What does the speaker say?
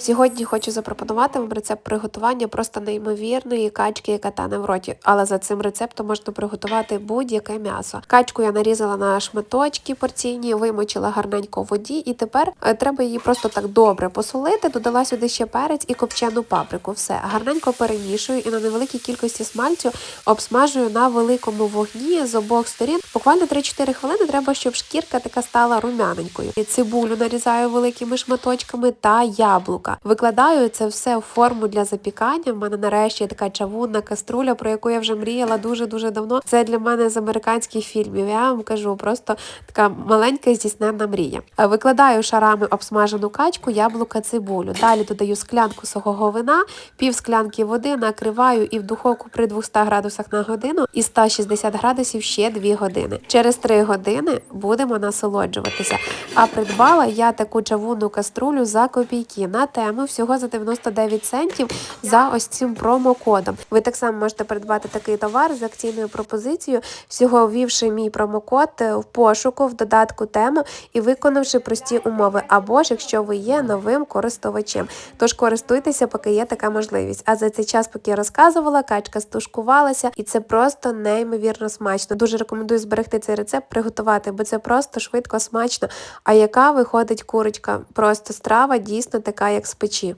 Сьогодні хочу запропонувати вам рецепт приготування просто неймовірної качки, яка тане в роті. Але за цим рецептом можна приготувати будь-яке м'ясо. Качку я нарізала на шматочки порційні, вимочила гарненько в воді, і тепер е, треба її просто так добре посолити. Додала сюди ще перець і копчену паприку. Все гарненько перемішую і на невеликій кількості смальцю обсмажую на великому вогні з обох сторін. Буквально 3-4 хвилини треба, щоб шкірка така стала рум'яненькою. Цибулю нарізаю великими шматочками та яблука. Викладаю це все в форму для запікання. В мене нарешті є така чавунна каструля, про яку я вже мріяла дуже дуже давно. Це для мене з американських фільмів. Я вам кажу, просто така маленька здійсненна мрія. Викладаю шарами обсмажену качку, яблука, цибулю. Далі додаю склянку сухого вина, пів склянки води, накриваю і в духовку при 200 градусах на годину і 160 градусів ще 2 години. Через 3 години будемо насолоджуватися. А придбала я таку чавунну каструлю за копійки на тему всього за 99 центів за ось цим промокодом. Ви так само можете придбати такий товар з акційною пропозицією, всього ввівши мій промокод е, в пошуку в додатку тему і виконавши прості умови, або ж якщо ви є новим користувачем. Тож користуйтеся, поки є така можливість. А за цей час, поки я розказувала, качка стушкувалася, і це просто неймовірно смачно. Дуже рекомендую зберегти цей рецепт, приготувати, бо це просто швидко смачно. А яка виходить курочка? Просто страва дійсно така, як з печі.